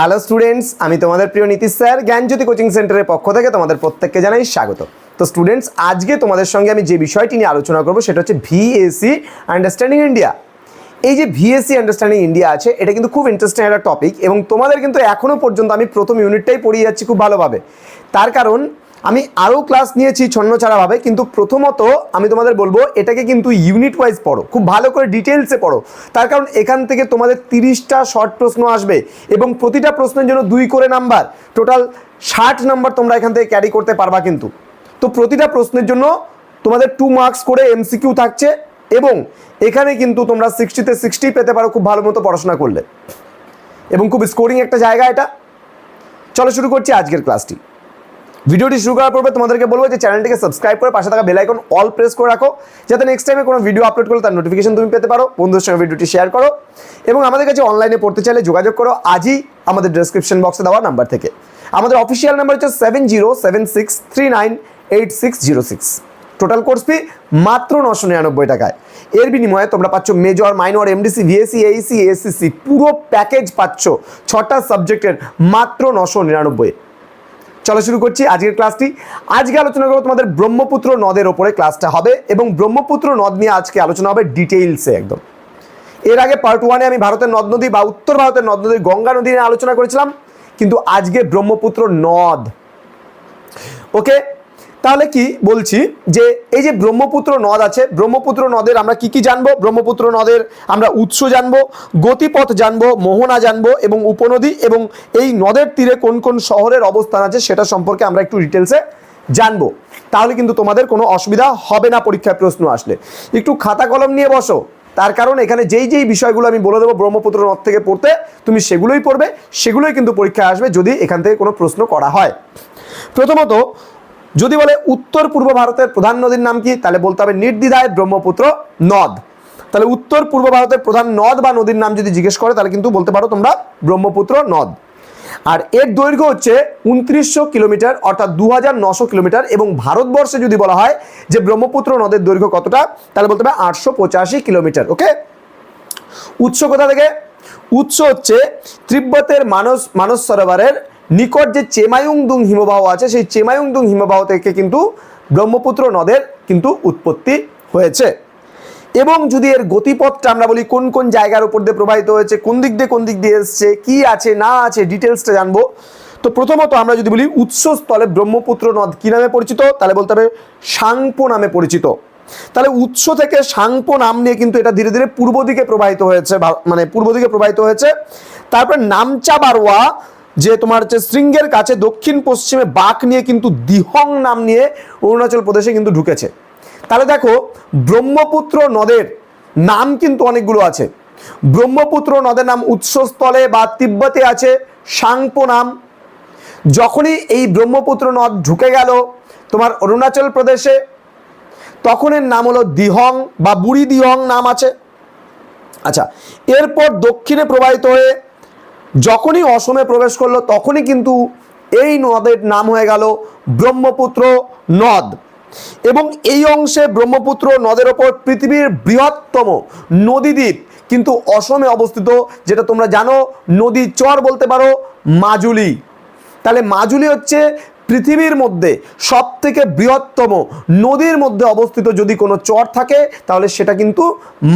Hello students আমি তোমাদের প্রিয় নীতিশ স্যার, জ্ঞানজ্যোতি কোচিং সেন্টারের পক্ষ থেকে তোমাদের প্রত্যেককে জানাই স্বাগত। তো স্টুডেন্টস আজকে তোমাদের সঙ্গে আমি যে বিষয়টি নিয়ে আলোচনা করব, সেটা হচ্ছে ভিএসি আন্ডারস্ট্যান্ডিং ইন্ডিয়া এই যে ভিএসসি আন্ডারস্ট্যান্ডিং ইন্ডিয়া আছে, এটা কিন্তু খুব ইন্টারেস্টিং একটা টপিক এবং তোমাদের কিন্তু এখনও পর্যন্ত আমি প্রথম ইউনিটটাই পড়িয়ে যাচ্ছি খুব ভালোভাবে। তার কারণ আমি আরও ক্লাস নিয়েছি ছন্নছাড়াভাবে কিন্তু প্রথমত আমি তোমাদের বলব, এটাকে কিন্তু ইউনিট ওয়াইজ পড়ো। খুব ভালো করে ডিটেলসে পড়ো। তার কারণ এখান থেকে তোমাদের তিরিশটা শর্ট প্রশ্ন আসবে এবং প্রতিটা প্রশ্নের জন্য দুই করে নাম্বার টোটাল ষাট নাম্বার তোমরা এখান থেকে ক্যারি করতে পারবা কিন্তু। তো প্রতিটা প্রশ্নের জন্য তোমাদের টু মার্কস করে এমসিকিউ থাকছে এবং এখানে কিন্তু তোমরা সিক্সটিতে সিক্সটি পেতে পারো খুব ভালো মতো পড়াশোনা করলে। এবং খুব স্কোরিং একটা জায়গা এটা। চলো শুরু করছি আজকের ক্লাসটি ভিডিওটি শুরু করার পূর্বে তোমাদেরকে বলব যে চ্যানেলটিকে সাবস্ক্রাইব করে পাশে থাকা বেল আইকন অল প্রেস করে রাখো, যাতে নেক্সট টাইমে কোনো ভিডিও আপলোড করলে তার নোটিফিকেশন তুমি পেতে পারো, বন্ধুদের সঙ্গে ভিডিওটি শেয়ার করো এবং আমাদের কাছে অনলাইনে পড়তে চাইলে যোগাযোগ করো, আজই আমাদের ডেসক্রিপশন বক্সে দেওয়া নাম্বার থেকে। আমাদের অফিসিয়াল নাম্বার হচ্ছে seven zero seven six three nine eight six zero six total course fee মাত্র নশো নিরানব্বই টাকায়। এর বিনিময়ে তোমরা পাচ্ছ major minor MDC VSC AEC SC পুরো প্যাকেজ পাচ্ছ। ছটা সাবজেক্টের মাত্র নশো নিরানব্বই। চলো শুরু করছি আজকের ক্লাসটি। আজকে আলোচনা করব তোমাদের ব্রহ্মপুত্র নদের ওপরে ক্লাসটা হবে এবং ব্রহ্মপুত্র নদ নিয়ে আজকে আলোচনা হবে ডিটেইলসে একদম। এর আগে পার্ট ওয়ানে আমি ভারতের নদ নদী বা উত্তর ভারতের নদ নদী গঙ্গা নদী নিয়ে আলোচনা করেছিলাম, কিন্তু আজকে ব্রহ্মপুত্র নদ। ওকে তাহলে কি বলছি যে এই যে ব্রহ্মপুত্র নদ আছে, ব্রহ্মপুত্র নদের আমরা কি কি জানব? ব্রহ্মপুত্র নদের আমরা উৎস জানব, গতিপথ জানব, মোহনা জানব এবং উপনদী এবং এই নদের তীরে কোন কোন শহরের অবস্থান আছে সেটা সম্পর্কে আমরা একটু ডিটেলসে জানব। তাহলে কিন্তু তোমাদের কোনো অসুবিধা হবে না পরীক্ষায় প্রশ্ন আসলে। একটু খাতা কলম নিয়ে বসো। তার কারণ এখানে যেই যেই বিষয়গুলো আমি বলে দেবো ব্রহ্মপুত্র নদ থেকে পড়তে, তুমি সেগুলোই পড়বে, সেগুলোই কিন্তু পরীক্ষায় আসবে যদি এখান থেকে কোনো প্রশ্ন করা হয়। প্রথমত যদি বলে উত্তর পূর্ব ভারতের প্রধান নদীর নাম কি, তাহলে বলতে হবে নির্দ্বিধায় ব্রহ্মপুত্র নদ। তাহলে উত্তর পূর্ব ভারতের প্রধান নদ বা নদীর নাম যদি জিজ্ঞেস করে, তাহলে কিন্তু বলতে পারো তোমরা ব্রহ্মপুত্র নদ। আর এর দৈর্ঘ্য হচ্ছে উনত্রিশশো কিলোমিটার, অর্থাৎ দু কিলোমিটার, এবং ভারতবর্ষে যদি বলা হয় যে ব্রহ্মপুত্র নদের দৈর্ঘ্য কতটা, তাহলে বলতে হবে আটশো পঁচাশি কিলোমিটার, ওকে? উৎস কোথা থেকে? উৎস হচ্ছে তিব্বতের মানস মানস সরোবরের নিকট যে চেমায়ুংদুং হিমবাহ আছে, সেই চেমায়ুংদুং হিমবাহ থেকে কিন্তু ব্রহ্মপুত্র নদের কিন্তু উৎপত্তি হয়েছে। এবং যদি এর গতিপথটা আমরা বলি, কোন কোন জায়গার উপর দিয়ে প্রবাহিত হয়েছে, কোন দিক দিয়ে কোন দিক দিয়ে এসছে, কি আছে, না আছে ডিটেলসটা জানব। তো প্রথমত আমরা যদি বলি, উৎসস্থলে ব্রহ্মপুত্র নদ কি নামে পরিচিত? তাহলে বলতে হবে সাংপো নামে পরিচিত। তাহলে উৎস থেকে সাংপো নাম নিয়ে কিন্তু এটা ধীরে ধীরে পূর্ব দিকে প্রবাহিত হয়েছে মানে পূর্ব দিকে প্রবাহিত হয়েছে। তারপর নামচা বারোয়া যে তোমার হচ্ছে শৃঙ্গের কাছে দক্ষিণ পশ্চিমে বাঁক নিয়ে কিন্তু দিহং নাম নিয়ে অরুণাচল প্রদেশে কিন্তু ঢুকেছে। তাহলে দেখো, ব্রহ্মপুত্র নদের নাম কিন্তু অনেকগুলো আছে। ব্রহ্মপুত্র নদের নাম উৎসস্থলে বা তিব্বতে আছে, সাংপো নাম। যখনই এই ব্রহ্মপুত্র নদ ঢুকে গেল তোমার অরুণাচল প্রদেশে তখন এর নাম হলো দিহং বা বুড়ি দিহং নাম আছে। আচ্ছা এরপর দক্ষিণে প্রবাহিত হয়ে যখনই অসমে প্রবেশ করল, তখনই কিন্তু এই নদের নাম হয়ে গেল ব্রহ্মপুত্র নদ। এবং এই অংশে ব্রহ্মপুত্র নদের ওপর পৃথিবীর বৃহত্তম নদীদ্বীপ কিন্তু অসমে অবস্থিত, যেটা তোমরা জানো, নদী চর বলতে পারো, মাজুলি। তাহলে মাজুলি হচ্ছে পৃথিবীর মধ্যে সব থেকে বৃহত্তম নদীর মধ্যে অবস্থিত যদি কোনো চর থাকে, তাহলে সেটা কিন্তু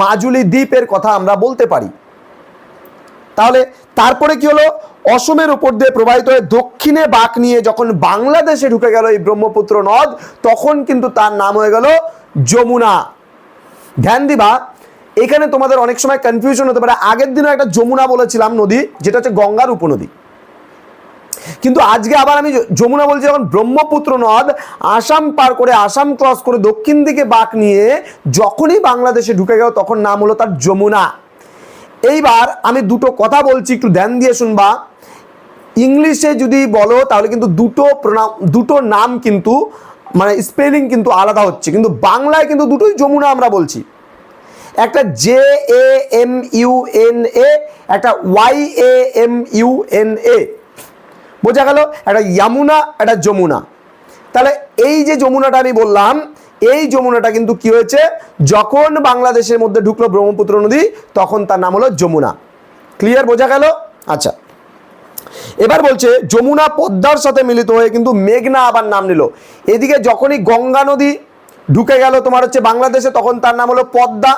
মাজুলি দ্বীপের কথা আমরা বলতে পারি। তাহলে তারপরে কি হলো? অসমের উপর দিয়ে প্রবাহিত হয়ে দক্ষিণে বাঁক নিয়ে যখন বাংলাদেশে ঢুকে গেল এই ব্রহ্মপুত্র নদ, তখন কিন্তু তার নাম হয়ে গেল যমুনা। ধ্যান দিবা, এখানে তোমাদের অনেক সময় কনফিউশন হতে পারে। আগের দিনে একটা যমুনা বলেছিলাম নদী, যেটা হচ্ছে গঙ্গার উপনদী। কিন্তু আজকে আবার আমি যমুনা বলছি, যখন ব্রহ্মপুত্র নদ আসাম পার করে, আসাম ক্রস করে দক্ষিণ দিকে বাঁক নিয়ে যখনই বাংলাদেশে ঢুকে গেল, তখন নাম হলো তার যমুনা। এইবার আমি দুটো কথা বলছি, একটু ধ্যান দিয়ে শুনবা। ইংলিশে যদি বলো, তাহলে কিন্তু দুটো প্রণাম, দুটো নাম কিন্তু মানে স্পেলিং কিন্তু আলাদা হচ্ছে। কিন্তু বাংলায় কিন্তু দুটোই যমুনা আমরা বলছি। একটা J A M U N A একটা Y A M U N A বোঝা গেল? একটা ইয়ামুনা, একটা যমুনা। তাহলে এই যে যমুনাটা আমি বললাম, এই যমুনাটা কিন্তু কি হয়েছে? যখন বাংলাদেশের মধ্যে ঢুকলো ব্রহ্মপুত্র নদী, তখন তার নাম হলো যমুনা। ক্লিয়ার বোঝা গেল? আচ্ছা। এবার বলছে, যমুনা পদ্মার সাথে মিলিত হয়ে কিন্তু মেঘনা আবার নাম নিল। এদিকে যখনই গঙ্গা নদী ঢুকে গেল তোমার হচ্ছে বাংলাদেশে, তখন তার নাম হলো পদ্মা।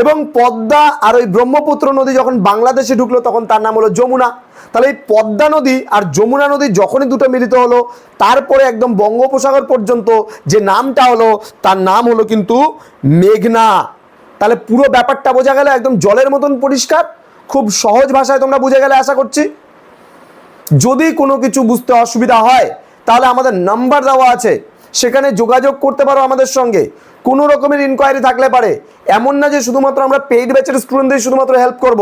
এবং পদ্মা আর ওই ব্রহ্মপুত্র নদী যখন বাংলাদেশে ঢুকলো, তখন তার নাম হলো যমুনা। তাহলে এই পদ্মা নদী আর যমুনা নদী যখনই দুটো মিলিত হলো, তারপরে একদম বঙ্গোপসাগর পর্যন্ত যে নামটা হলো, তার নাম হলো কিন্তু মেঘনা। তাহলে পুরো ব্যাপারটা বোঝা গেল, একদম জলের মতন পরিষ্কার, খুব সহজ ভাষায় তোমরা বুঝে গেলে আশা করছি। যদি কোনো কিছু বুঝতে অসুবিধা হয়, তাহলে আমাদের নাম্বার দেওয়া আছে, সেখানে যোগাযোগ করতে পারো আমাদের সঙ্গে। কোনো রকমের ইনকোয়ারি থাকলে পারে। এমন না যে শুধুমাত্র আমরা পেইড ব্যাচের স্টুডেন্টদের শুধুমাত্র হেল্প করব।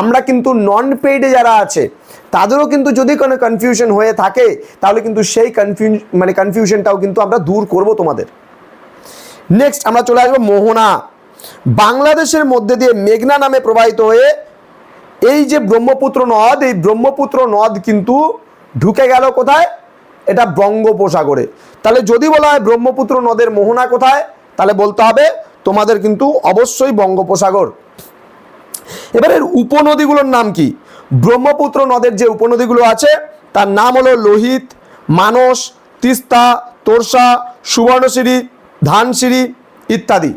আমরা কিন্তু নন পেইডে যারা আছে, তাদেরও কিন্তু যদি কোনো কনফিউশন হয়ে থাকে, তাহলে কিন্তু সেই কনফিউজ মানে কনফিউশনটাও কিন্তু আমরা দূর করব তোমাদের। নেক্সট আমরা চলে আসব মোহনা। বাংলাদেশের মধ্যে দিয়ে মেঘনা নামে প্রবাহিত হয়ে, এই যে ব্রহ্মপুত্র নদ, এই ব্রহ্মপুত্র নদ কিন্তু ঢুকে গেল কোথায়? এটা বঙ্গোপসাগরে। তাহলে যদি বলা হয় ব্রহ্মপুত্র নদের মোহনা কোথায়? তাহলে বলতে হবে তোমাদের কিন্তু অবশ্যই বঙ্গোপসাগর। এবারে উপনদীগুলোর নাম কি? ব্রহ্মপুত্র নদের যে উপনদীগুলো আছে, তার নাম হলো লোহিত, মানস, তিস্তা, তোরসা, সুবর্ণশিরি ধানসিরি ইত্যাদি।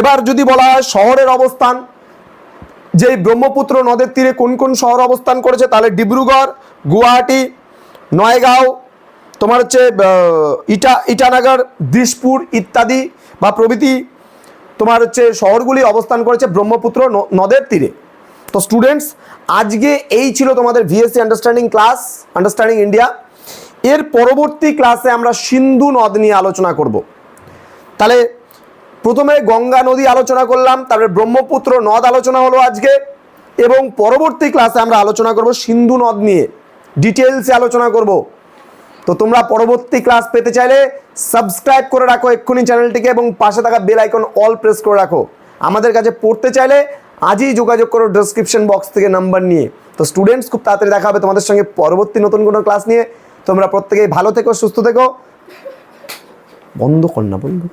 এবার যদি বলা হয় শহরের অবস্থান যে ব্রহ্মপুত্র নদের তীরে কোন কোন শহর অবস্থান করেছে, তাহলে ডিব্রুগড়, গুয়াহাটি, নয়গাঁও তোমার হচ্ছে ইটা, ইটানগর দিশপুর ইত্যাদি বা প্রভৃতি তোমার হচ্ছে শহরগুলি অবস্থান করেছে ব্রহ্মপুত্র নদের তীরে। তো স্টুডেন্টস আজকে এই ছিল তোমাদের VSC understanding class understanding India এর পরবর্তী ক্লাসে আমরা সিন্ধু নদ নিয়ে আলোচনা করব। তাহলে প্রথমে গঙ্গা নদী আলোচনা করলাম, তারপরে ব্রহ্মপুত্র নদ আলোচনা হলো আজকে, এবং পরবর্তী ক্লাসে আমরা আলোচনা করব সিন্ধু নদ নিয়ে। ডিটেলসে আলোচনা করব। তো তোমরা পরবর্তী ক্লাস পেতে চাইলে সাবস্ক্রাইব করে রাখো এক্ষুনি চ্যানেলটিকে এবং পাশে থাকা বেল আইকন অল প্রেস করে রাখো। আমাদের কাছে পড়তে চাইলে আজই যোগাযোগ করো ডেসক্রিপশন বক্স থেকে নাম্বার নিয়ে। তো স্টুডেন্টস খুব তাড়াতাড়ি দেখা হবে তোমাদের সঙ্গে পরবর্তী নতুন কোনো ক্লাস নিয়ে। তোমরা প্রত্যেকেই ভালো থেকো, সুস্থ থেকো। বন্ধ কর না বন্ধু।